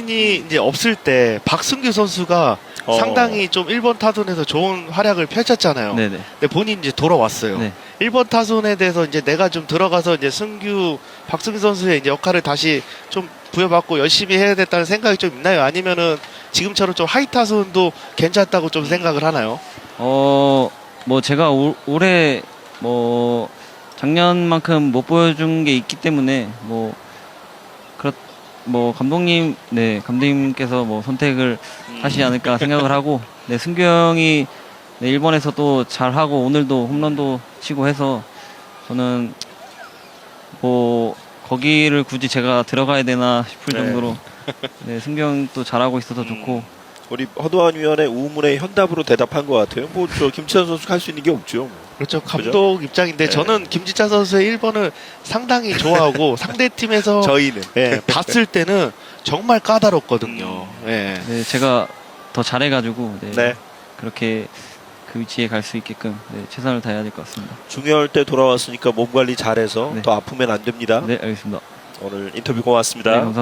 본인이 이제 없을 때 박승규 선수가 어. 상당히 좀 1번 타순에서 좋은 활약을 펼쳤잖아요. 네네. 근데 본인 이제 돌아왔어요. 네. 1번 타순에 대해서 이제 내가 좀 들어가서 이제 승규 박승규 선수의 이제 역할을 다시 좀 부여받고 열심히 해야 됐다는 생각이 좀 있나요? 아니면은 지금처럼 좀 하이 타순도 괜찮다고 좀 생각을 하나요? 어, 뭐 제가 올, 올해 뭐 작년만큼 못 보여준 게 있기 때문에 뭐 그렇 뭐 감독님 네 감독님께서 뭐 선택을 하시지 않을까 생각을 하고 네 승규 형이 네, 일본에서 또 잘하고 오늘도 홈런도 치고 해서 저는 뭐 거기를 굳이 제가 들어가야 되나 싶을 네. 정도로 네 승규 형또 잘하고 있어서 좋고 우리 허도한 위원의 우문의 현답으로 대답한 것 같아요. 뭐 저 김치환 선수가 할 수 있는 게 없죠. 그렇죠. 감독 입장인데 네. 저는 김지찬 선수의 1번을 상당히 좋아하고 상대 팀에서 저희는 예, 봤을 때는 정말 까다롭거든요. 예. 네 제가 더 잘해가지고 네, 네 그렇게 그 위치에 갈 수 있게끔 네, 최선을 다해야 될 것 같습니다. 중요할 때 돌아왔으니까 몸 관리 잘해서 네. 더 아프면 안 됩니다. 네, 알겠습니다. 오늘 인터뷰 고맙습니다. 네, 감사합니다.